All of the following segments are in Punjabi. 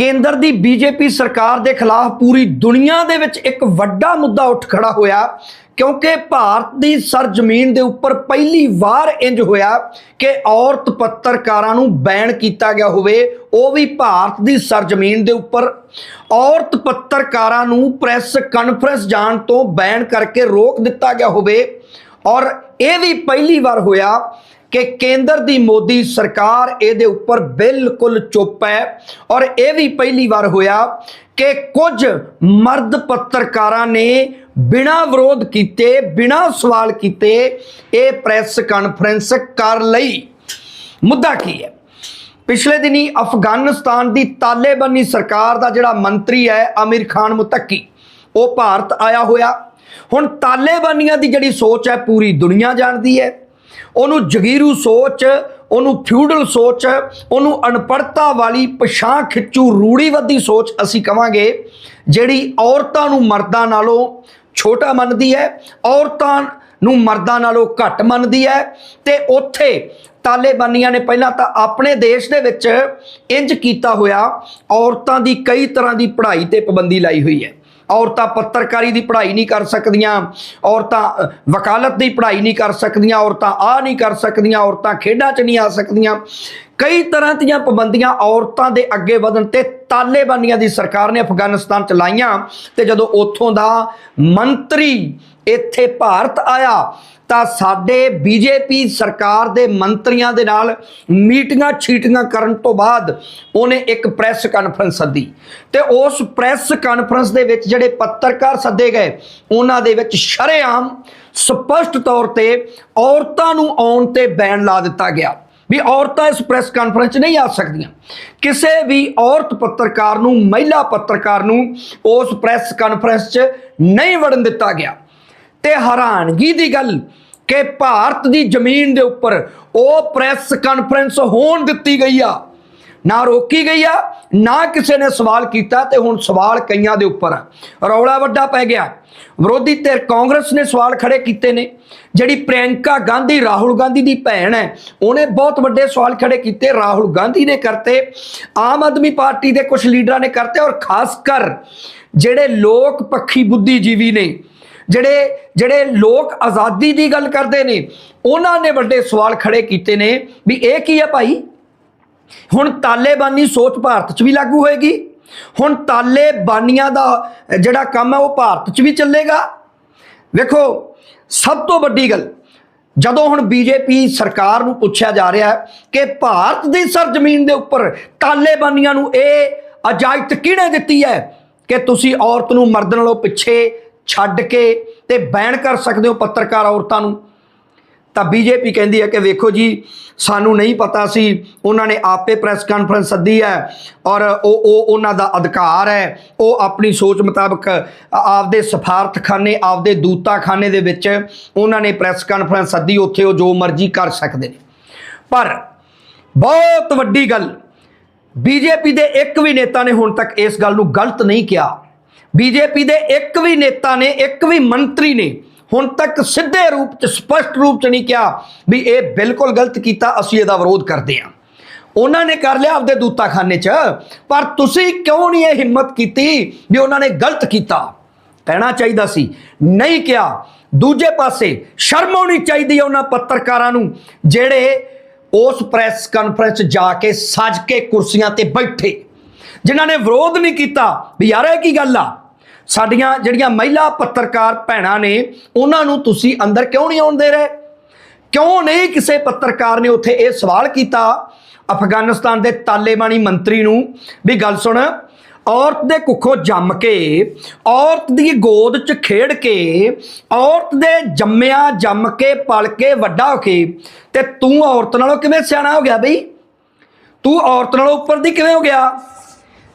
ਕੇਂਦਰ ਦੀ ਬੀਜੇਪੀ ਸਰਕਾਰ ਦੇ ਖਿਲਾਫ ਪੂਰੀ ਦੁਨੀਆ ਦੇ ਵਿੱਚ ਇੱਕ ਵੱਡਾ ਮੁੱਦਾ ਉੱਠ ਖੜਾ ਹੋਇਆ, ਕਿਉਂਕਿ ਭਾਰਤ ਦੀ ਸਰਜ਼ਮੀਨ ਦੇ ਉੱਪਰ ਪਹਿਲੀ ਵਾਰ ਇੰਜ ਹੋਇਆ ਕਿ ਔਰਤ ਪੱਤਰਕਾਰਾਂ ਨੂੰ ਬੈਨ ਕੀਤਾ ਗਿਆ ਹੋਵੇ, ਉਹ ਵੀ ਭਾਰਤ ਦੀ ਸਰਜ਼ਮੀਨ ਦੇ ਉੱਪਰ। ਔਰਤ ਪੱਤਰਕਾਰਾਂ ਨੂੰ ਪ੍ਰੈਸ ਕਾਨਫਰੰਸ ਜਾਣ ਤੋਂ ਬੈਨ ਕਰਕੇ ਰੋਕ ਦਿੱਤਾ ਗਿਆ ਹੋਵੇ। ਔਰ ਇਹ ਵੀ ਪਹਿਲੀ ਵਾਰ ਹੋਇਆ ਕਿ ਕੇਂਦਰ ਦੀ ਮੋਦੀ ਸਰਕਾਰ ਇਹਦੇ ਉੱਪਰ ਬਿਲਕੁਲ ਚੁੱਪ ਹੈ। ਔਰ ਇਹ ਵੀ ਪਹਿਲੀ ਵਾਰ ਹੋਇਆ ਕਿ ਕੁਝ ਮਰਦ ਪੱਤਰਕਾਰਾਂ ਨੇ ਬਿਨਾਂ ਵਿਰੋਧ ਕੀਤੇ, ਬਿਨਾਂ ਸਵਾਲ ਕੀਤੇ ਇਹ ਪ੍ਰੈਸ ਕਾਨਫਰੰਸ ਕਰ ਲਈ। ਮੁੱਦਾ ਕੀ ਹੈ? ਪਿਛਲੇ ਦਿਨੀ ਅਫਗਾਨਿਸਤਾਨ ਦੀ ਤਾਲਿਬਾਨੀ ਸਰਕਾਰ ਦਾ ਜਿਹੜਾ ਮੰਤਰੀ ਹੈ, ਅਮੀਰ ਖਾਨ ਮੁਤੱਕੀ, ਉਹ ਭਾਰਤ ਆਇਆ ਹੋਇਆ। ਹੁਣ ਤਾਲਿਬਾਨੀਆਂ ਦੀ ਜਿਹੜੀ ਸੋਚ ਹੈ, ਪੂਰੀ ਦੁਨੀਆ ਜਾਣਦੀ ਹੈ। ਉਹਨੂੰ ਜਗੀਰੂ ਸੋਚ, ਉਹਨੂੰ ਫਿਊਡਲ ਸੋਚ, ਉਹਨੂੰ ਅਨਪੜਤਾ ਵਾਲੀ ਪਛਾਂ ਖਿੱਚੂ ਰੂੜੀਵਾਦੀ ਸੋਚ ਅਸੀਂ ਕਵਾਂਗੇ, ਜਿਹੜੀ ਔਰਤਾਂ ਨੂੰ ਮਰਦਾਂ ਨਾਲੋਂ ਛੋਟਾ ਮੰਨਦੀ ਹੈ, ਔਰਤਾਂ ਨੂੰ ਮਰਦਾਂ ਨਾਲੋਂ ਘੱਟ ਮੰਨਦੀ ਹੈ, ਤੇ ਉੱਥੇ ਤਾਲੇਬਾਨੀਆਂ ਨੇ ਪਹਿਲਾਂ ਤਾਂ ਆਪਣੇ ਦੇਸ਼ ਦੇ ਵਿੱਚ ਇੰਜ ਕੀਤਾ ਹੋਇਆ, ਔਰਤਾਂ ਦੀ ਕਈ ਤਰ੍ਹਾਂ ਦੀ ਪੜ੍ਹਾਈ ਤੇ ਪਾਬੰਦੀ ਲਾਈ ਹੋਈ ਹੈ। ਔਰਤਾਂ ਪੱਤਰਕਾਰੀ ਦੀ ਪੜ੍ਹਾਈ ਨਹੀਂ ਕਰ ਸਕਦੀਆਂ, ਔਰਤਾਂ ਵਕਾਲਤ ਦੀ ਪੜ੍ਹਾਈ ਨਹੀਂ ਕਰ ਸਕਦੀਆਂ, ਔਰਤਾਂ ਆ ਨਹੀਂ ਕਰ ਸਕਦੀਆਂ, ਔਰਤਾਂ ਖੇਡਾਂ 'ਚ ਨਹੀਂ ਆ ਸਕਦੀਆਂ। ਕਈ ਤਰ੍ਹਾਂ ਦੀਆਂ ਪਾਬੰਦੀਆਂ ਔਰਤਾਂ ਦੇ ਅੱਗੇ ਵਧਣ ਤੇ ਤਾਲੇਬਾਨੀਆਂ ਦੀ ਸਰਕਾਰ ਨੇ ਅਫਗਾਨਿਸਤਾਨ ਚ ਲਾਈਆਂ ਤੇ ਜਦੋਂ ਉੱਥੋਂ ਦਾ ਮੰਤਰੀ ਇੱਥੇ ਭਾਰਤ ਆਇਆ, ਤਾਂ ਸਾਡੇ ਬੀਜੇਪੀ ਸਰਕਾਰ ਦੇ ਮੰਤਰੀਆਂ ਦੇ ਨਾਲ ਮੀਟਿੰਗਾਂ ਛੀਟਿੰਗਾਂ ਕਰਨ ਤੋਂ ਬਾਅਦ ਉਹਨੇ ਇੱਕ ਪ੍ਰੈਸ ਕਾਨਫਰੰਸ ਸੱਦੀ। ਤੇ ਉਸ ਪ੍ਰੈਸ ਕਾਨਫਰੰਸ ਦੇ ਵਿੱਚ ਜਿਹੜੇ ਪੱਤਰਕਾਰ ਸੱਦੇ ਗਏ, ਉਹਨਾਂ ਦੇ ਵਿੱਚ ਸ਼ਰੇਆਮ ਸਪਸ਼ਟ ਤੌਰ ਤੇ ਔਰਤਾਂ ਨੂੰ ਆਉਣ ਤੇ ਬੈਨ ਲਾ ਦਿੱਤਾ ਗਿਆ ਵੀ ਔਰਤਾਂ ਇਸ ਪ੍ਰੈਸ ਕਾਨਫਰੰਸ 'ਚ ਨਹੀਂ ਆ ਸਕਦੀਆਂ। ਕਿਸੇ ਵੀ ਔਰਤ ਪੱਤਰਕਾਰ ਨੂੰ, ਮਹਿਲਾ ਪੱਤਰਕਾਰ ਨੂੰ ਉਸ ਪ੍ਰੈਸ ਕਾਨਫਰੰਸ 'ਚ ਨਹੀਂ ਵੜਨ ਦਿੱਤਾ ਗਿਆ। ਤੇ ਹੈਰਾਨਗੀ ਦੀ ਗੱਲ ਕਿ ਭਾਰਤ ਦੀ ਜ਼ਮੀਨ ਦੇ ਉੱਪਰ ਉਹ ਪ੍ਰੈਸ ਕਾਨਫਰੰਸ ਹੋਣ ਦਿੱਤੀ ਗਈ ਆ। ਨਾ ਰੋਕੀ ਗਈ ਆ, ਨਾ ਕਿਸੇ ਨੇ ਸਵਾਲ ਕੀਤਾ ਤੇ ਹੁਣ ਸਵਾਲ ਕਈਆਂ ਦੇ ਉੱਪਰ ਆ। ਰੌਲਾ ਵੱਡਾ ਪੈ ਗਿਆ। ਵਿਰੋਧੀ ਧਿਰ ਕਾਂਗਰਸ ਨੇ ਸਵਾਲ ਖੜੇ ਕੀਤੇ ਨੇ। ਜਿਹੜੀ ਪ੍ਰਿਯੰਕਾ ਗਾਂਧੀ, ਰਾਹੁਲ ਗਾਂਧੀ ਦੀ ਭੈਣ ਹੈ, ਉਹਨੇ ਬਹੁਤ ਵੱਡੇ ਸਵਾਲ ਖੜੇ ਕੀਤੇ। ਰਾਹੁਲ ਗਾਂਧੀ ਨੇ ਕਰਤੇ, ਆਮ ਆਦਮੀ ਪਾਰਟੀ ਦੇ ਕੁਝ ਲੀਡਰਾਂ ਨੇ ਕਰਤੇ ਔਰ ਖਾਸ ਕਰ ਜਿਹੜੇ ਲੋਕ ਪੱਖੀ ਬੁੱਧੀਜੀਵੀ ਨੇ ਜਿਹੜੇ ਜਿਹੜੇ ਲੋਕ ਆਜ਼ਾਦੀ ਦੀ ਗੱਲ ਕਰਦੇ ਨੇ, ਉਹਨਾਂ ਨੇ ਵੱਡੇ ਸਵਾਲ ਖੜੇ ਕੀਤੇ ਨੇ ਵੀ ਇਹ ਕੀ ਹੈ ਭਾਈ? ਹੁਣ ਤਾਲੇਬਾਨੀ ਸੋਚ ਭਾਰਤ 'ਚ ਵੀ ਲਾਗੂ ਹੋਏਗੀ। ਹੁਣ ਤਾਲੇਬਾਨੀਆਂ ਦਾ ਜਿਹੜਾ ਕੰਮ ਹੈ ਉਹ ਭਾਰਤ 'ਚ ਵੀ ਚੱਲੇਗਾ। ਵੇਖੋ, ਸਭ ਤੋਂ ਵੱਡੀ ਗੱਲ, ਜਦੋਂ ਹੁਣ ਬੀਜੇਪੀ ਸਰਕਾਰ ਨੂੰ ਪੁੱਛਿਆ ਜਾ ਰਿਹਾ ਹੈ ਕਿ ਭਾਰਤ ਦੀ ਸਰਜ਼ਮੀਨ ਦੇ ਉੱਪਰ ਤਾਲੇਬਾਨੀਆਂ ਨੂੰ ਇਹ ਇਜਾਜ਼ਤ ਕਿਹਨੇ ਦਿੱਤੀ ਹੈ ਕਿ ਤੁਸੀਂ ਔਰਤ ਨੂੰ ਮਰਦ ਨਾਲੋਂ ਪਿੱਛੇ ਛੱਡ ਕੇ ਤੇ ਬੈਨ ਕਰ ਸਕਦੇ ਹੋ ਪੱਤਰਕਾਰ ਔਰਤਾਂ ਨੂੰ। ਤਾਂ ਬੀਜੇਪੀ ਕਹਿੰਦੀ ਹੈ ਕਿ ਵੇਖੋ ਜੀ, ਸਾਨੂੰ ਨਹੀਂ ਪਤਾ ਸੀ, ਉਹਨਾਂ ਨੇ ਆਪੇ ਪ੍ਰੈਸ ਕਾਨਫਰੰਸ ਸੱਦੀ ਹੈ ਔਰ ਉਹ ਉਹ ਉਹਨਾਂ ਦਾ ਅਧਿਕਾਰ ਹੈ। ਉਹ ਆਪਣੀ ਸੋਚ ਮੁਤਾਬਕ ਆਪਦੇ ਸਫਾਰਤਖਾਨੇ, ਆਪਦੇ ਦੂਤਾਖਾਨੇ ਦੇ ਵਿੱਚ ਉਹਨਾਂ ਨੇ ਪ੍ਰੈਸ ਕਾਨਫਰੰਸ ਸੱਦੀ, ਉੱਥੇ ਉਹ ਜੋ ਮਰਜ਼ੀ ਕਰ ਸਕਦੇ ਨੇ। ਪਰ ਬਹੁਤ ਵੱਡੀ ਗੱਲ, ਬੀਜੇਪੀ ਦੇ ਇੱਕ ਵੀ ਨੇਤਾ ਨੇ ਹੁਣ ਤੱਕ ਇਸ ਗੱਲ ਨੂੰ ਗਲਤ ਨਹੀਂ ਕਿਹਾ। ਬੀਜੇਪੀ ਦੇ ਇੱਕ ਵੀ ਨੇਤਾ ਨੇ, ਇੱਕ ਵੀ ਮੰਤਰੀ ਨੇ ਹੁਣ ਤੱਕ ਸਿੱਧੇ ਰੂਪ ਚ, ਸਪਸ਼ਟ ਰੂਪ ਚ ਨਹੀਂ ਕਿਹਾ ਵੀ ਇਹ ਬਿਲਕੁਲ ਗਲਤ ਕੀਤਾ, ਅਸੀਂ ਇਹਦਾ ਵਿਰੋਧ ਕਰਦੇ ਹਾਂ। ਉਹਨਾਂ ਨੇ ਕਰ ਲਿਆ ਆਪਦੇ ਦੂਤਾਖਾਨੇ 'ਚ, ਪਰ ਤੁਸੀਂ ਕਿਉਂ ਨਹੀਂ ਇਹ ਹਿੰਮਤ ਕੀਤੀ ਵੀ ਉਹਨਾਂ ਨੇ ਗਲਤ ਕੀਤਾ? ਕਹਿਣਾ ਚਾਹੀਦਾ ਸੀ, ਨਹੀਂ ਕਿਹਾ। ਦੂਜੇ ਪਾਸੇ ਸ਼ਰਮ ਆਉਣੀ ਚਾਹੀਦੀ ਹੈ ਉਹਨਾਂ ਪੱਤਰਕਾਰਾਂ ਨੂੰ, ਜਿਹੜੇ ਉਸ ਪ੍ਰੈਸ ਕਾਨਫਰੰਸ 'ਚ ਜਾ ਕੇ ਸੱਜ ਕੇ ਕੁਰਸੀਆਂ ਤੇ ਬੈਠੇ। ਜਿਨ੍ਹਾਂ ਨੇ ਵਿਰੋਧ ਨਹੀਂ ਕੀਤਾ, ਵੀ ਯਾਰ ਇਹ ਕੀ ਗੱਲ ਆ? ਸਾਡੀਆਂ ਜਿਹੜੀਆਂ ਮਹਿਲਾ ਪੱਤਰਕਾਰ ਭੈਣਾਂ ਨੇ, ਉਹਨਾਂ ਨੂੰ ਤੁਸੀਂ ਅੰਦਰ ਕਿਉਂ ਨਹੀਂ ਆਉਣ ਦੇ ਰਹੇ? ਕਿਉਂ ਨਹੀਂ ਕਿਸੇ ਪੱਤਰਕਾਰ ਨੇ ਉੱਥੇ ਇਹ ਸਵਾਲ ਕੀਤਾ ਅਫਗਾਨਿਸਤਾਨ ਦੇ ਤਾਲਿਬਾਨੀ ਮੰਤਰੀ ਨੂੰ? ਵੀ ਗੱਲ ਸੁਣ, ਔਰਤ ਦੇ ਕੁੱਖੋਂ ਜੰਮ ਕੇ, ਔਰਤ ਦੀ ਗੋਦ 'ਚ ਖੇਡ ਕੇ, ਔਰਤ ਦੇ ਜੰਮਿਆ ਜੰਮ ਕੇ, ਪਲ ਕੇ ਵੱਡਾ ਹੋ ਕੇ, ਤੇ ਤੂੰ ਔਰਤ ਨਾਲੋਂ ਕਿਵੇਂ ਸਿਆਣਾ ਹੋ ਗਿਆ ਬਈ? ਤੂੰ ਔਰਤ ਨਾਲੋਂ ਉੱਪਰ ਦੀ ਕਿਵੇਂ ਹੋ ਗਿਆ?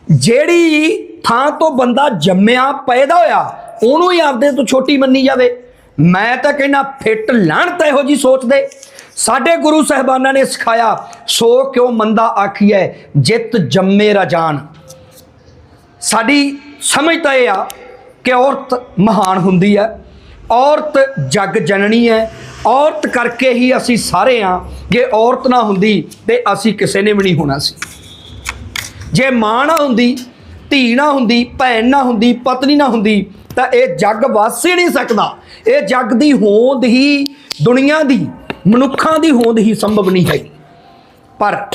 ਜਿਹੜੀ ਥਾਂ ਤੋਂ ਬੰਦਾ ਜੰਮਿਆ, ਪੈਦਾ ਹੋਇਆ, ਉਹਨੂੰ ਹੀ ਆਪਦੇ ਤੋਂ ਛੋਟੀ ਮੰਨੀ ਜਾਵੇ। ਮੈਂ ਤਾਂ ਕਹਿੰਦਾ, ਫਿੱਟ ਲਾਹਣਤ ਇਹੋ ਜੀ ਸੋਚਦੇ ਸਾਡੇ ਗੁਰੂ ਸਾਹਿਬਾਨਾਂ ਨੇ ਸਿਖਾਇਆ, ਸੋ ਕਿਉ ਮੰਦਾ ਆਖੀਐ, ਜਿਤ ਜੰਮੇ ਰਜਾਨ ਸਾਡੀ ਸਮਝ ਤਾਂ ਇਹ ਆ ਕਿ ਔਰਤ ਮਹਾਨ ਹੁੰਦੀ ਹੈ ਔਰਤ ਜਗ ਜਨਣੀ ਹੈ ਔਰਤ ਕਰਕੇ ਹੀ ਅਸੀਂ ਸਾਰੇ ਆ, ਜੇ ਔਰਤ ਨਾ ਹੁੰਦੀ ਤੇ ਅਸੀਂ ਕਿਸੇ ਨੇ ਵੀ ਨਹੀਂ ਹੋਣਾ ਸੀ। ਜੇ ਮਾਂ ਨਾ ਹੁੰਦੀ, ਧੀ ਨਾ ਹੁੰਦੀ, ਭੈਣ ਨਾ ਹੁੰਦੀ, ਪਤਨੀ ਨਾ ਹੁੰਦੀ, ਤਾਂ ਇਹ ਜੱਗ ਵਸ ਹੀ ਨਹੀਂ ਸਕਦਾ। ਇਹ ਜੱਗ ਦੀ ਹੋਂਦ ਹੀ ਦੁਨੀਆ ਦੀ, ਮਨੁੱਖਾਂ ਦੀ ਹੋਂਦ ਹੀ ਸੰਭਵ ਨਹੀਂ ਹੈ ਪਰ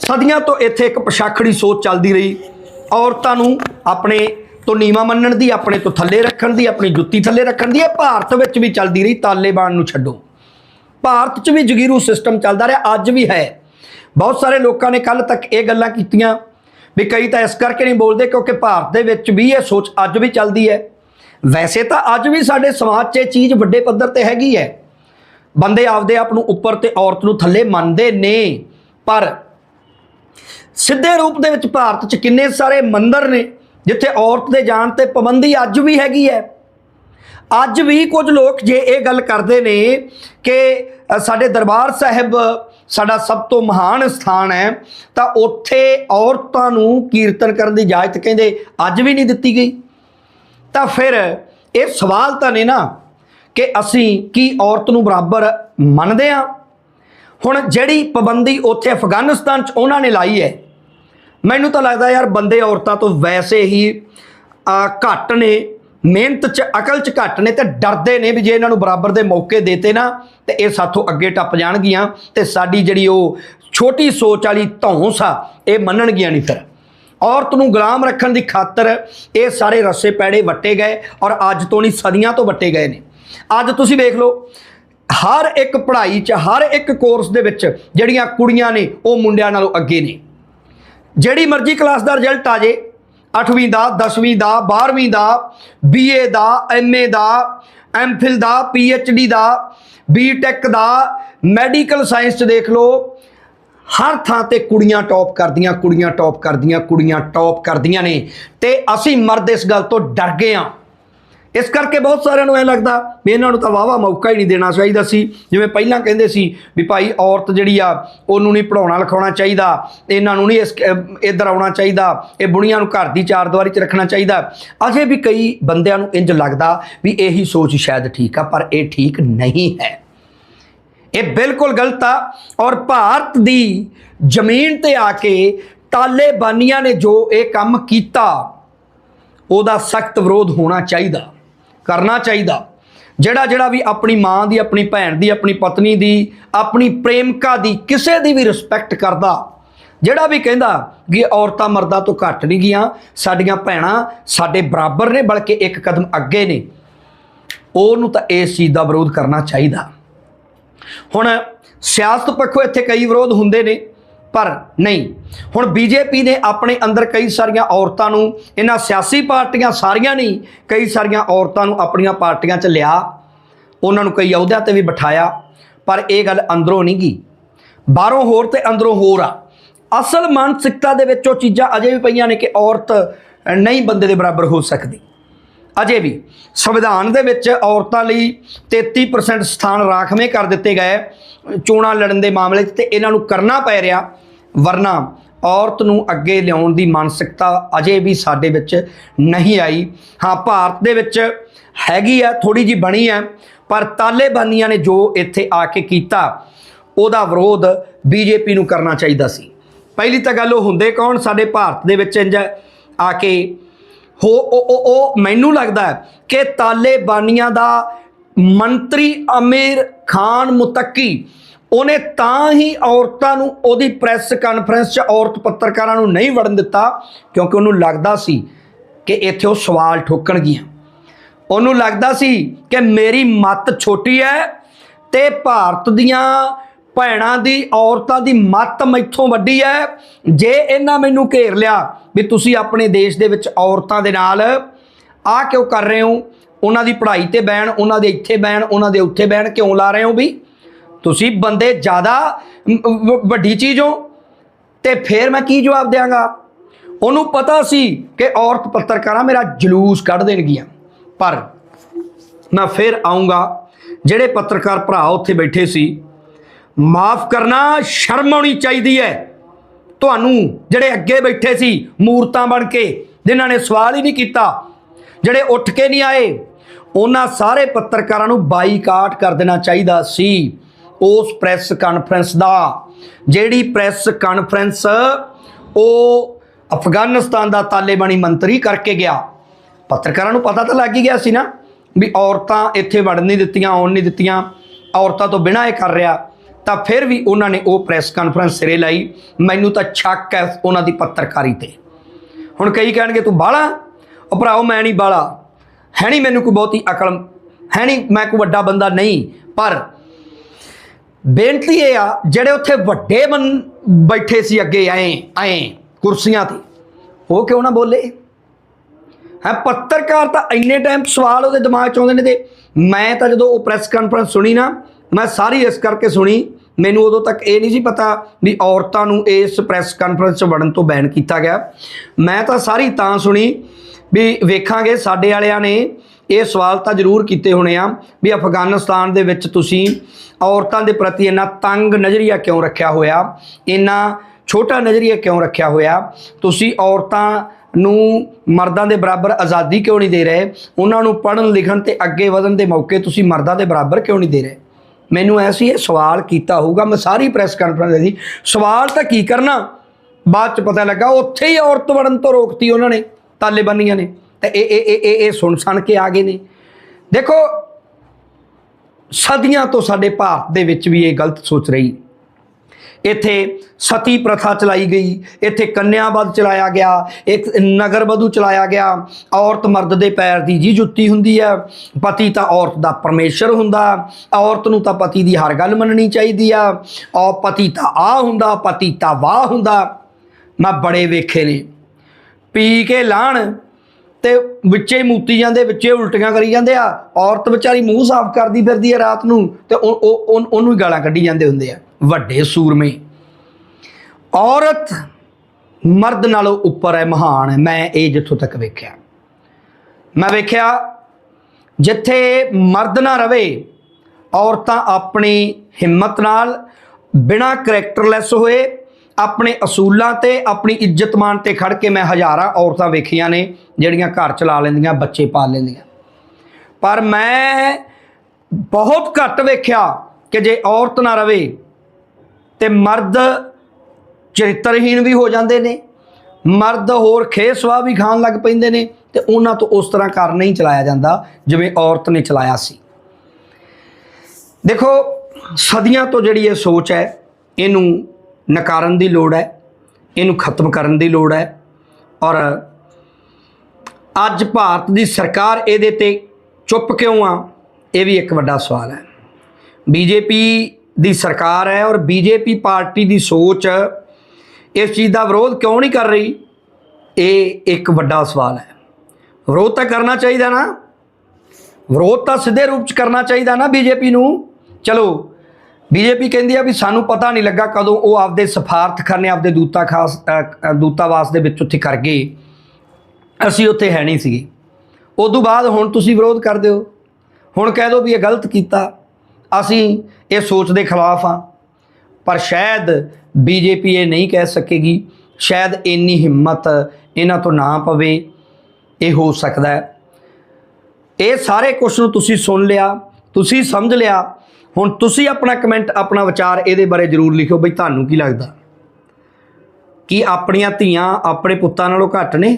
ਸਦੀਆਂ ਤੋਂ ਇੱਥੇ ਇੱਕ ਪਛਾਖੜੀ ਸੋਚ ਚੱਲਦੀ ਰਹੀ। ਔਰਤਾਂ ਨੂੰ ਆਪਣੇ ਤੋਂ ਨੀਵਾ ਮੰਨਣ ਦੀ, ਆਪਣੇ ਤੋਂ ਥੱਲੇ ਰੱਖਣ ਦੀ, ਆਪਣੀ ਜੁੱਤੀ ਥੱਲੇ ਰੱਖਣ ਦੀ, ਇਹ ਭਾਰਤ ਵਿੱਚ ਵੀ ਚੱਲਦੀ ਰਹੀ, ਤਾਲਿਬਾਨ ਨੂੰ ਛੱਡੋ। ਭਾਰਤ 'ਚ ਵੀ ਜਗੀਰੂ ਸਿਸਟਮ ਚੱਲਦਾ ਰਿਹਾ, ਅੱਜ ਵੀ ਹੈ। ਬਹੁਤ ਸਾਰੇ ਲੋਕਾਂ ਨੇ ਕੱਲ ਤੱਕ ਇਹ ਗੱਲਾਂ ਕੀਤੀਆਂ ਵੀ ਕਈ ਤਾਂ ਇਸ ਕਰਕੇ ਨਹੀਂ ਬੋਲਦੇ ਕਿਉਂਕਿ ਭਾਰਤ ਦੇ ਵਿੱਚ ਵੀ ਇਹ ਸੋਚ ਅੱਜ ਵੀ ਚੱਲਦੀ ਹੈ। ਵੈਸੇ ਤਾਂ ਅੱਜ ਵੀ ਸਾਡੇ ਸਮਾਜ 'ਚ ਇਹ ਚੀਜ਼ ਵੱਡੇ ਪੱਧਰ ਤੇ ਹੈਗੀ ਹੈ। ਬੰਦੇ ਆਪਦੇ ਆਪ ਨੂੰ ਉੱਪਰ ਤੇ ਔਰਤ ਨੂੰ ਥੱਲੇ ਮੰਨਦੇ ਨੇ, ਪਰ ਸਿੱਧੇ ਰੂਪ ਦੇ ਵਿੱਚ ਭਾਰਤ 'ਚ ਕਿੰਨੇ ਸਾਰੇ ਮੰਦਰ ਨੇ ਜਿੱਥੇ ਔਰਤ ਦੇ ਜਾਣ ਤੇ ਪਾਬੰਦੀ ਅੱਜ ਵੀ ਹੈਗੀ ਹੈ। ਅੱਜ ਵੀ ਕੁਝ ਲੋਕ ਜੇ ਇਹ ਗੱਲ ਕਰਦੇ ਨੇ ਕਿ ਸਾਡੇ ਦਰਬਾਰ ਸਾਹਿਬ ਸਾਡਾ ਸਭ ਤੋਂ ਮਹਾਨ ਸਥਾਨ ਹੈ, ਤਾਂ ਉੱਥੇ ਔਰਤਾਂ ਨੂੰ ਕੀਰਤਨ ਕਰਨ ਦੀ ਇਜਾਜ਼ਤ ਕਹਿੰਦੇ ਅੱਜ ਵੀ ਨਹੀਂ ਦਿੱਤੀ ਗਈ। ਤਾਂ ਫਿਰ ਇਹ ਸਵਾਲ ਤਾਂ ਨੇ ਨਾ ਕਿ ਅਸੀਂ ਕੀ ਔਰਤ ਨੂੰ ਬਰਾਬਰ ਮੰਨਦੇ ਹਾਂ? ਹੁਣ ਜਿਹੜੀ ਪਾਬੰਦੀ ਉੱਥੇ ਅਫਗਾਨਿਸਤਾਨ 'ਚ ਉਹਨਾਂ ਨੇ ਲਾਈ ਹੈ, ਮੈਨੂੰ ਤਾਂ ਲੱਗਦਾ ਯਾਰ ਬੰਦੇ ਔਰਤਾਂ ਤੋਂ ਵੈਸੇ ਹੀ ਘੱਟ ਨੇ। ਮਿਹਨਤ 'ਚ, ਅਕਲ 'ਚ ਘੱਟ ਨੇ ਤੇ ਡਰਦੇ ਨੇ ਵੀ ਜੇ ਇਹਨਾਂ ਨੂੰ ਬਰਾਬਰ ਦੇ ਮੌਕੇ ਦੇਤੇ ਨਾ, ਤੇ ਇਹ ਸਾਥੋਂ ਅੱਗੇ ਟੱਪ ਜਾਣਗੀਆਂ ਤੇ ਸਾਡੀ ਜਿਹੜੀ ਉਹ ਛੋਟੀ ਸੋਚ ਵਾਲੀ ਧੌਂਸ ਆ, ਇਹ ਮੰਨਣਗੀਆਂ ਨਹੀਂ ਫਿਰ। ਔਰਤ ਨੂੰ ਗੁਲਾਮ ਰੱਖਣ ਦੀ ਖਾਤਰ ਇਹ ਸਾਰੇ ਰੱਸੇ ਪੈੜੇ ਵੱਟੇ ਗਏ ਔਰ ਅੱਜ ਤੋਂ ਨਹੀਂ, ਸਦੀਆਂ ਤੋਂ ਵੱਟੇ ਗਏ ਨੇ। ਅੱਜ ਤੁਸੀਂ ਵੇਖ ਲਓ, ਹਰ ਇੱਕ ਪੜ੍ਹਾਈ 'ਚ, ਹਰ ਇੱਕ ਕੋਰਸ ਦੇ ਵਿੱਚ ਜਿਹੜੀਆਂ ਕੁੜੀਆਂ ਨੇ, ਉਹ ਮੁੰਡਿਆਂ ਨਾਲੋਂ ਅੱਗੇ ਨੇ। ਜਿਹੜੀ ਮਰਜ਼ੀ ਕਲਾਸ ਦਾ ਰਿਜ਼ਲਟ ਆ ਜੇ 8ਵੀਂ ਦਾ 10ਵੀਂ ਦਾ 12ਵੀਂ ਦਾ ਬੀਏ ਦਾ ਐਮਏ ਦਾ ਐਮਫਿਲ ਦਾ ਪੀਐਚਡੀ ਦਾ ਬੀਟੈਕ ਦਾ ਮੈਡੀਕਲ ਸਾਇੰਸ ਚ ਦੇਖ ਲਓ, ਹਰ ਥਾਂ ਤੇ ਕੁੜੀਆਂ ਟੌਪ ਕਰਦੀਆਂ, ਕੁੜੀਆਂ ਟੌਪ ਕਰਦੀਆਂ, ਕੁੜੀਆਂ ਟੌਪ ਕਰਦੀਆਂ ਨੇ ਤੇ ਅਸੀਂ ਮਰਦ ਇਸ ਗੱਲ ਤੋਂ ਡਰ ਗਏ ਹਾਂ। ਇਸ ਕਰਕੇ ਬਹੁਤ ਸਾਰਿਆਂ ਨੂੰ ਐ ਲੱਗਦਾ ਵੀ ਇਹਨਾਂ ਨੂੰ ਤਾਂ ਵਾਵਾ ਮੌਕਾ ਹੀ ਨਹੀਂ ਦੇਣਾ ਚਾਹੀਦਾ ਸੀ। ਜਿਵੇਂ ਪਹਿਲਾਂ ਕਹਿੰਦੇ ਸੀ ਵੀ ਭਾਈ ਔਰਤ ਜਿਹੜੀ ਆ, ਉਹਨੂੰ ਨਹੀਂ ਪੜਾਉਣਾ ਲਿਖਾਉਣਾ ਚਾਹੀਦਾ, ਇਹਨਾਂ ਨੂੰ ਨਹੀਂ ਇਸ ਇੱਧਰ ਆਉਣਾ ਚਾਹੀਦਾ, ਇਹ ਬੁੜੀਆਂ ਨੂੰ ਘਰ ਦੀ ਚਾਰ ਦੀਵਾਰੀ 'ਚ ਰੱਖਣਾ ਚਾਹੀਦਾ। ਅਜੇ ਵੀ ਕਈ ਬੰਦਿਆਂ ਨੂੰ ਇੰਜ ਲੱਗਦਾ ਵੀ ਇਹੀ ਸੋਚ ਸ਼ਾਇਦ ਠੀਕ ਆ, ਪਰ ਇਹ ਠੀਕ ਨਹੀਂ ਹੈ। ਇਹ ਬਿਲਕੁਲ ਗਲਤ ਆ ਔਰ ਭਾਰਤ ਦੀ ਜ਼ਮੀਨ ਤੇ ਆ ਕੇ ਤਾਲੇਬਾਨੀਆਂ ਨੇ ਜੋ ਇਹ ਕੰਮ ਕੀਤਾ, ਉਹਦਾ ਸਖਤ ਵਿਰੋਧ ਹੋਣਾ ਚਾਹੀਦਾ। ਕਰਨਾ ਚਾਹੀਦਾ। ਜਿਹੜਾ ਜਿਹੜਾ ਵੀ ਆਪਣੀ ਮਾਂ ਦੀ, ਆਪਣੀ ਭੈਣ ਦੀ, ਆਪਣੀ ਪਤਨੀ ਦੀ, ਆਪਣੀ ਪ੍ਰੇਮਿਕਾ ਦੀ ਕਿਸੇ ਦੀ ਵੀ ਰਿਸਪੈਕਟ ਕਰਦਾ, ਜਿਹੜਾ ਵੀ ਕਹਿੰਦਾ ਕਿ ਔਰਤਾਂ ਮਰਦਾਂ ਤੋਂ ਘੱਟ ਨਹੀਂ ਗੀਆਂ ਸਾਡੀਆਂ ਭੈਣਾਂ ਸਾਡੇ ਬਰਾਬਰ ਨੇ, ਬਲਕਿ ਇੱਕ ਕਦਮ ਅੱਗੇ ਨੇ, ਉਹਨੂੰ ਤਾਂ ਇਸ ਚੀਜ਼ ਦਾ ਵਿਰੋਧ ਕਰਨਾ ਚਾਹੀਦਾ। ਹੁਣ ਸਿਆਸਤ ਪੱਖੋਂ ਇੱਥੇ ਕਈ ਵਿਰੋਧ ਹੁੰਦੇ ਨੇ। ਪਰ ਨਹੀਂ। ਹੁਣ ਬੀਜੇਪੀ ਨੇ ਆਪਣੇ ਅੰਦਰ ਕਈ ਸਾਰੀਆਂ ਔਰਤਾਂ ਨੂੰ, ਇਹਨਾਂ ਸਿਆਸੀ ਪਾਰਟੀਆਂ ਸਾਰੀਆਂ ਨਹੀਂ, ਕਈ ਸਾਰੀਆਂ ਔਰਤਾਂ ਨੂੰ ਆਪਣੀਆਂ ਪਾਰਟੀਆਂ 'ਚ ਲਿਆ। ਉਹਨਾਂ ਨੂੰ ਕਈ ਅਹੁਦਿਆਂ ਤੇ ਵੀ ਬਿਠਾਇਆ, ਪਰ ਇਹ ਗੱਲ ਅੰਦਰੋਂ ਨਹੀਂ ਗਈ। ਬਾਹਰੋਂ ਹੋਰ ਤੇ ਅੰਦਰੋਂ ਹੋਰ ਆ। ਅਸਲ ਮਾਨਸਿਕਤਾ ਦੇ ਵਿੱਚ ਉਹ ਚੀਜ਼ਾਂ ਅਜੇ ਵੀ ਪਈਆਂ ਨੇ ਕਿ ਔਰਤ ਨਹੀਂ ਬੰਦੇ ਦੇ ਬਰਾਬਰ ਹੋ ਸਕਦੀ। ਅਜੇ ਵੀ ਸੰਵਿਧਾਨ ਦੇ ਵਿੱਚ ਔਰਤਾਂ ਲਈ 33% ਸਥਾਨ ਰਾਖਵੇਂ ਕਰ ਦਿੱਤੇ ਗਏ। ਚੋਣਾਂ ਲੜਨ ਦੇ ਮਾਮਲੇ 'ਚ ਤੇ ਇਹਨਾਂ ਨੂੰ ਕਰਨਾ ਪੈ ਰਿਹਾ। ਵਰਨਾ ਔਰਤ ਨੂੰ ਅੱਗੇ ਲਿਆਉਣ ਦੀ ਮਾਨਸਿਕਤਾ ਅਜੇ ਵੀ ਸਾਡੇ ਵਿੱਚ ਨਹੀਂ ਆਈ। ਹਾਂ, ਭਾਰਤ ਦੇ ਵਿੱਚ ਹੈਗੀ ਆ ਥੋੜੀ ਜੀ ਬਣੀ ਆ, ਪਰ ਤਾਲੇਬਾਨੀਆਂ ਨੇ ਜੋ ਇੱਥੇ ਆ ਕੇ ਕੀਤਾ, ਉਹਦਾ ਵਿਰੋਧ ਬੀਜੇਪੀ ਨੂੰ ਕਰਨਾ ਚਾਹੀਦਾ ਸੀ। ਪਹਿਲੀ ਤਾਂ ਗੱਲ ਉਹ ਹੁੰਦੇ ਕੌਣ? ਸਾਡੇ ਭਾਰਤ ਦੇ ਵਿੱਚ ਇੰਜ ਆ ਕੇ ਹੋ, ਉਹ, ਉਹ- ਮੈਨੂੰ ਲੱਗਦਾ ਕਿ ਤਾਲੇਬਾਨੀਆਂ ਦਾ ਮੰਤਰੀ ਅਮੀਰ ਖਾਨ ਮੁਤੱਕੀ ਉਹਨੇ ਤਾਂ ਹੀ ਔਰਤਾਂ ਨੂੰ ਉਹਦੀ ਪ੍ਰੈਸ ਕਾਨਫਰੰਸ 'ਚ ਔਰਤ ਪੱਤਰਕਾਰਾਂ ਨੂੰ ਨਹੀਂ ਵੜਨ ਦਿੱਤਾ, ਕਿਉਂਕਿ ਉਹਨੂੰ ਲੱਗਦਾ ਸੀ ਕਿ ਇੱਥੇ ਉਹ ਸਵਾਲ ਠੋਕਣਗੀਆਂ ਉਹਨੂੰ ਲੱਗਦਾ ਸੀ ਕਿ ਮੇਰੀ ਮੱਤ ਛੋਟੀ ਹੈ ਤੇ ਭਾਰਤ ਦੀਆਂ ਭੈਣਾਂ ਦੀ, ਔਰਤਾਂ ਦੀ ਮੱਤ ਮੈਥੋਂ ਵੱਡੀ ਹੈ ਜੇ ਇਹਨਾਂ ਮੈਨੂੰ ਘੇਰ ਲਿਆ ਵੀ ਤੁਸੀਂ ਆਪਣੇ ਦੇਸ਼ ਦੇ ਵਿੱਚ ਔਰਤਾਂ ਦੇ ਨਾਲ ਆ ਕਿਉਂ ਕਰ ਰਹੇ ਹੋ? ਉਹਨਾਂ ਦੀ ਪੜ੍ਹਾਈ ਤੇ ਬੈਨ ਉਹਨਾਂ ਦੇ ਇੱਥੇ ਬੈਨ ਉਹਨਾਂ ਦੇ ਉੱਥੇ ਬੈਨ ਕਿਉਂ ਲਾ ਰਹੇ ਹੋ ਵੀ? ਤੁਸੀਂ ਬੰਦੇ ਜ਼ਿਆਦਾ ਵੱਡੀ ਚੀਜ਼ ਹੋ। ਤੇ ਫਿਰ ਮੈਂ ਕੀ ਜਵਾਬ ਦਿਆਂਗਾ? ਉਹਨੂੰ ਪਤਾ ਸੀ ਕਿ ਔਰਤ ਪੱਤਰਕਾਰਾਂ ਮੇਰਾ ਜਲੂਸ ਕੱਢ ਦੇਣਗੀਆਂ। ਪਰ ਮੈਂ ਫਿਰ ਆਉਂਗਾ ਜਿਹੜੇ ਪੱਤਰਕਾਰ ਭਰਾ ਉੱਥੇ ਬੈਠੇ ਸੀ, ਮਾਫ ਕਰਨਾ ਸ਼ਰਮ ਆਉਣੀ ਚਾਹੀਦੀ ਹੈ। ਤੁਹਾਨੂੰ, ਜਿਹੜੇ ਅੱਗੇ ਬੈਠੇ ਸੀ ਮੂਰਤਾਂ ਬਣ ਕੇ, ਜਿਨ੍ਹਾਂ ਨੇ ਸਵਾਲ ਹੀ ਨਹੀਂ ਕੀਤਾ, ਜਿਹੜੇ ਉੱਠ ਕੇ ਨਹੀਂ ਆਏ, ਉਹਨਾਂ ਸਾਰੇ ਪੱਤਰਕਾਰਾਂ ਨੂੰ ਬਾਈਕਾਟ ਕਰ ਦੇਣਾ ਚਾਹੀਦਾ ਸੀ। ਉਸ ਪ੍ਰੈਸ ਕਾਨਫਰੰਸ ਦਾ। ਜਿਹੜੀ ਪ੍ਰੈਸ ਕਾਨਫਰੰਸ, ਉਹ ਅਫਗਾਨਿਸਤਾਨ ਦਾ ਤਾਲਿਬਾਨੀ ਮੰਤਰੀ ਕਰਕੇ ਗਿਆ। ਪੱਤਰਕਾਰਾਂ ਨੂੰ ਪਤਾ ਤਾਂ ਲੱਗ ਹੀ ਗਿਆ ਸੀ ਨਾ ਵੀ ਔਰਤਾਂ ਇੱਥੇ ਵੜਨ ਨਹੀਂ ਦਿੱਤੀਆਂ, ਆਉਣ ਨਹੀਂ ਦਿੱਤੀਆਂ, ਔਰਤਾਂ ਤੋਂ ਬਿਨਾਂ ਇਹ ਕਰ ਰਿਹਾ। ਤਾਂ ਫਿਰ ਵੀ ਉਹਨਾਂ ਨੇ ਉਹ ਪ੍ਰੈਸ ਕਾਨਫਰੰਸ ਸਿਰੇ ਲਾਈ। ਮੈਨੂੰ ਤਾਂ ਸ਼ੱਕ ਹੈ ਉਹਨਾਂ ਦੀ ਪੱਤਰਕਾਰੀ ਤੇ। ਹੁਣ ਕਈ ਕਹਿਣਗੇ, ਤੂੰ ਬਾਲਾ ਉਹ ਭਰਾਓ, ਮੈਂ ਨਹੀਂ ਬਾਲਾ ਹੈ ਨਹੀਂ ਮੈਨੂੰ ਕੋਈ ਬਹੁਤੀ ਅਕਲ, ਹੈ ਨਹੀਂ ਮੈਂ ਕੋਈ ਵੱਡਾ ਬੰਦਾ ਨਹੀਂ। ਪਰ ਬੇਨਤੀ ਇਹ ਆ, ਜਿਹੜੇ ਉੱਥੇ ਵੱਡੇ ਬੰ, ਬੈਠੇ ਸੀ ਅੱਗੇ, ਐ ਐ, ਕੁਰਸੀਆਂ ਤੇ, ਉਹ ਕਿਉਂ ਨਾ ਬੋਲੇ? ਹੈ, ਪੱਤਰਕਾਰ ਤਾਂ ਇੰਨੇ ਟਾਈਮ ਸਵਾਲ ਉਹਦੇ ਦਿਮਾਗ 'ਚ ਆਉਂਦੇ ਨੇ ਤੇ ਮੈਂ ਤਾਂ ਜਦੋਂ ਉਹ ਪ੍ਰੈਸ ਕਾਨਫਰੰਸ ਸੁਣੀ ਨਾ, ਮੈਂ ਸਾਰੀ ਇਸ ਕਰਕੇ ਸੁਣੀ, ਮੈਨੂੰ ਉਦੋਂ ਤੱਕ ਇਹ ਨਹੀਂ ਸੀ ਪਤਾ ਵੀ ਔਰਤਾਂ ਨੂੰ ਇਸ ਪ੍ਰੈਸ ਕਾਨਫਰੰਸ 'ਚ ਵੜਨ ਤੋਂ ਬੈਨ ਕੀਤਾ ਗਿਆ। ਮੈਂ ਤਾਂ ਸਾਰੀ ਤਾਂ ਸੁਣੀ ਵੀ ਵੇਖਾਂਗੇ, ਸਾਡੇ ਵਾਲਿਆਂ ਨੇ ਇਹ ਸਵਾਲ ਤਾਂ ਜ਼ਰੂਰ ਕੀਤੇ ਹੋਣੇ ਆ ਵੀ ਅਫਗਾਨਿਸਤਾਨ ਦੇ ਵਿੱਚ ਤੁਸੀਂ ਔਰਤਾਂ ਦੇ ਪ੍ਰਤੀ ਇੰਨਾ ਤੰਗ ਨਜ਼ਰੀਆ ਕਿਉਂ ਰੱਖਿਆ ਹੋਇਆ? ਇੰਨਾ ਛੋਟਾ ਨਜ਼ਰੀਆ ਕਿਉਂ ਰੱਖਿਆ ਹੋਇਆ? ਤੁਸੀਂ ਔਰਤਾਂ ਨੂੰ ਮਰਦਾਂ ਦੇ ਬਰਾਬਰ ਆਜ਼ਾਦੀ ਕਿਉਂ ਨਹੀਂ ਦੇ ਰਹੇ? ਉਹਨਾਂ ਨੂੰ ਪੜ੍ਹਨ, ਲਿਖਣ ਤੇ ਅੱਗੇ ਵਧਣ ਦੇ ਮੌਕੇ ਤੁਸੀਂ ਮਰਦਾਂ ਦੇ ਬਰਾਬਰ ਕਿਉਂ ਨਹੀਂ ਦੇ ਰਹੇ? ਮੈਨੂੰ ਐਸੀ ਇਹ ਸਵਾਲ ਕੀਤਾ ਹੋਊਗਾ, ਮੈਂ ਸਾਰੀ ਪ੍ਰੈਸ ਕਾਨਫਰੰਸ ਦੀ ਸਵਾਲ ਤਾਂ ਕੀ ਕਰਨਾ? ਬਾਅਦ ਚ ਪਤਾ ਲੱਗਾ, ਉੱਥੇ ਹੀ ਔਰਤ ਵੜਨ ਤੋਂ ਰੋਕਤੀ ਉਹਨਾਂ ਨੇ। ਤਾਲਿਬਾਨੀਆਂ ਨੇ ਤੇ ਇਹ ਇਹ ਇਹ ਇਹ- ਸੁਣ ਸੁਣ ਕੇ ਆ ਗਏ ਨੇ। ਦੇਖੋ, ਸਦੀਆਂ ਤੋਂ ਸਾਡੇ ਭਾਰਤ ਦੇ ਵਿੱਚ ਵੀ ਇਹ ਗਲਤ ਸੋਚ ਰਹੀ। ਇੱਥੇ ਸਤੀ ਪ੍ਰਥਾ ਚਲਾਈ ਗਈ, ਇੱਥੇ ਕੰਨਿਆਵਾਦ ਚਲਾਇਆ ਗਿਆ, ਇੱਕ ਨਗਰ ਵਧੂ ਚਲਾਇਆ ਗਿਆ, ਔਰਤ ਮਰਦ ਦੇ ਪੈਰ ਦੀ ਜੀ ਜੁੱਤੀ ਹੁੰਦੀ ਹੈ, ਪਤੀ ਤਾਂ ਔਰਤ ਦਾ ਪਰਮੇਸ਼ਰ ਹੁੰਦਾ, ਔਰਤ ਨੂੰ ਤਾਂ ਪਤੀ ਦੀ ਹਰ ਗੱਲ ਮੰਨਣੀ ਚਾਹੀਦੀ ਆ, ਔਰ ਪਤੀ ਤਾਂ ਆ ਹੁੰਦਾ, ਪਤੀ ਤਾਂ ਵਾਹ ਹੁੰਦਾ। ਮੈਂ ਬੜੇ ਵੇਖੇ ਨੇ। ਪੀ ਕੇ ਲਾਣ ਤੇ ਵਿੱਚੇ ਹੀ ਮੂਤੀ ਜਾਂਦੇ, ਵਿੱਚੇ ਉਲਟੀਆਂ ਕਰੀ ਜਾਂਦੇ ਆ। ਔਰਤ ਵਿਚਾਰੀ ਮੂੰਹ ਸਾਫ਼ ਕਰਦੀ ਫਿਰਦੀ ਹੈ ਰਾਤ ਨੂੰ ਤੇ ਉਹ, ਉਹ- ਉਹ- ਉਹਨੂੰ ਹੀ ਗਾਲਾਂ ਕੱਢੀ ਜਾਂਦੇ ਹੁੰਦੇ ਆ। ਵੱਡੇ ਸੂਰਮੇ। ਔਰਤ ਮਰਦ ਨਾਲੋਂ ਉੱਪਰ ਹੈ, ਮਹਾਨ ਹੈ। ਮੈਂ ਇਹ ਜਿੱਥੋਂ ਤੱਕ ਵੇਖਿਆ। ਮੈਂ ਵੇਖਿਆ, ਜਿੱਥੇ ਮਰਦ ਨਾ ਰਵੇ, ਔਰਤਾਂ ਆਪਣੀ ਹਿੰਮਤ ਨਾਲ ਬਿਨਾਂ ਕਰੈਕਟਰਲੈਸ ਹੋਏ ਆਪਣੇ ਅਸੂਲਾਂ ਤੇ, ਆਪਣੀ ਇੱਜ਼ਤ ਮਾਨ ਤੇ ਖੜ ਕੇ ਮੈਂ ਹਜ਼ਾਰਾਂ ਔਰਤਾਂ ਵੇਖੀਆਂ ਨੇ, ਜਿਹੜੀਆਂ ਘਰ ਚਲਾ ਲੈਂਦੀਆਂ, ਬੱਚੇ ਪਾਲ ਲੈਂਦੀਆਂ। ਪਰ ਮੈਂ ਬਹੁਤ ਘੱਟ ਵੇਖਿਆ ਕਿ ਜੇ ਔਰਤ ਨਾ ਰਵੇ, ਤੇ ਮਰਦ ਚਰਿੱਤਰਹੀਣ ਵੀ ਹੋ ਜਾਂਦੇ ਨੇ, ਮਰਦ ਹੋਰ ਖੇਸਵਾ ਵੀ ਖਾਣ ਲੱਗ ਪੈਂਦੇ ਨੇ, ਤੇ ਉਹਨਾਂ ਤੋਂ ਉਸ ਤਰ੍ਹਾਂ ਘਰ ਨਹੀਂ ਚਲਾਇਆ ਜਾਂਦਾ, ਜਿਵੇਂ ਔਰਤ ਨੇ ਚਲਾਇਆ ਸੀ। ਦੇਖੋ, ਸਦੀਆਂ ਤੋਂ ਜਿਹੜੀ ਇਹ ਸੋਚ ਹੈ, ਇਹਨੂੰ ਨਕਾਰਨ ਦੀ ਲੋੜ ਹੈ, ਇਹਨੂੰ ਖਤਮ ਕਰਨ ਦੀ ਲੋੜ ਹੈ ਔਰ ਅੱਜ ਭਾਰਤ ਦੀ ਸਰਕਾਰ ਇਹਦੇ ਤੇ ਚੁੱਪ ਕਿਉਂ ਆ? ਇਹ ਵੀ ਇੱਕ ਵੱਡਾ ਸਵਾਲ ਹੈ। ਬੀਜੇਪੀ ਦੀ ਸਰਕਾਰ ਹੈ ਔਰ ਬੀਜੇਪੀ ਪਾਰਟੀ ਦੀ ਸੋਚ ਇਸ ਚੀਜ਼ ਦਾ ਵਿਰੋਧ ਕਿਉਂ ਨਹੀਂ ਕਰ ਰਹੀ? ਇਹ ਇੱਕ ਵੱਡਾ ਸਵਾਲ ਹੈ। ਵਿਰੋਧ ਤਾਂ ਕਰਨਾ ਚਾਹੀਦਾ ਨਾ। ਵਿਰੋਧ ਤਾਂ ਸਿੱਧੇ ਰੂਪ ਚ ਕਰਨਾ ਚਾਹੀਦਾ ਨਾ ਬੀਜੇਪੀ ਨੂੰ। ਚਲੋ ਬੀਜੇਪੀ ਕਹਿੰਦੀ ਆ ਵੀ ਸਾਨੂੰ ਪਤਾ ਨਹੀਂ ਲੱਗਾ ਕਦੋਂ ਉਹ ਆਪਦੇ ਸਫਾਰਤਖਾਨੇ ਆਪਦੇ ਦੂਤਾ ਖਾਸ ਦੂਤਾਵਾਸ ਦੇ ਵਿੱਚ ਉੱਥੇ ਕਰ ਗਏ। ਅਸੀਂ ਉੱਥੇ ਹੈ ਨਹੀਂ ਸੀਗੇ। ਉਦੋਂ ਬਾਅਦ ਹੁਣ ਤੁਸੀਂ ਵਿਰੋਧ ਕਰਦੇ ਹੋ। ਹੁਣ ਕਹਿ ਦਿਓ ਵੀ ਇਹ ਗਲਤ ਕੀਤਾ। ਅਸੀਂ ਇਹ ਸੋਚ ਦੇ ਖਿਲਾਫ ਆ ਪਰ ਸ਼ਾਇਦ ਬੀਜੇਪੀ ਇਹ ਨਹੀਂ ਕਹਿ ਸਕੇਗੀ। ਸ਼ਾਇਦ ਇੰਨੀ ਹਿੰਮਤ ਇਹਨਾਂ ਤੋਂ ਨਾ ਪਵੇ। ਇਹ ਹੋ ਸਕਦਾ ਇਹ ਸਾਰੇ ਕੁਝ ਨੂੰ ਤੁਸੀਂ ਸੁਣ ਲਿਆ। ਤੁਸੀਂ ਸਮਝ ਲਿਆ। ਹੁਣ ਤੁਸੀਂ ਆਪਣਾ ਕਮੈਂਟ ਆਪਣਾ ਵਿਚਾਰ ਇਹਦੇ ਬਾਰੇ ਜਰੂਰ ਲਿਖਿਓ ਬਈ ਤੁਹਾਨੂੰ ਕੀ ਲੱਗਦਾ। ਕਿ ਆਪਣੀਆਂ ਧੀਆਂ ਆਪਣੇ ਪੁੱਤਾਂ ਨਾਲੋਂ ਘੱਟ ਨੇ?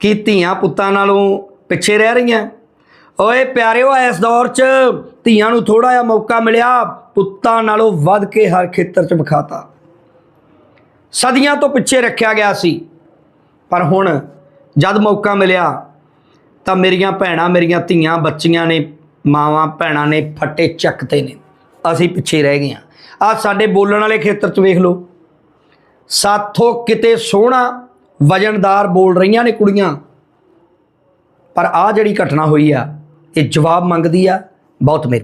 ਕੀ ਧੀਆਂ ਪੁੱਤਾਂ ਨਾਲੋਂ ਪਿੱਛੇ ਰਹਿ ਰਹੀਆਂ? ਓਏ ਪਿਆਰਿਓ, ਇਸ ਦੌਰ 'ਚ ਧੀਆਂ ਨੂੰ ਥੋੜਾ ਜਿਹਾ ਮੌਕਾ ਮਿਲਿਆ, ਪੁੱਤਾਂ ਨਾਲੋਂ ਵੱਧ ਕੇ ਹਰ ਖੇਤਰ 'ਚ ਵਿਖਾਤਾ। ਸਦੀਆਂ ਤੋਂ ਪਿੱਛੇ ਰੱਖਿਆ ਗਿਆ ਸੀ, ਪਰ ਹੁਣ ਜਦ ਮੌਕਾ ਮਿਲਿਆ, ਤਾਂ ਮੇਰੀਆਂ ਭੈਣਾਂ, ਮੇਰੀਆਂ ਧੀਆਂ, ਬੱਚੀਆਂ ਨੇ ਮਾਵਾਂ ਭੈਣਾਂ ਨੇ ਫੱਟੇ ਚੱਕਤੇ ਨੇ। ਅਸੀਂ ਪਿੱਛੇ ਰਹਿ ਗਏ ਆ ਸਾਡੇ ਬੋਲਣ ਵਾਲੇ ਖੇਤਰ 'ਚ ਵੇਖ ਲਓ। ਸਾਥੋਂ ਕਿਤੇ ਸੋਹਣਾ ਵਜਨਦਾਰ ਬੋਲ ਰਹੀਆਂ ਨੇ ਕੁੜੀਆਂ। ਪਰ ਆ ਜਿਹੜੀ ਘਟਨਾ ਹੋਈ ਆ, ਇਹ ਜਵਾਬ ਮੰਗਦੀ ਆ, ਬਹੁਤ ਮੇਰੇ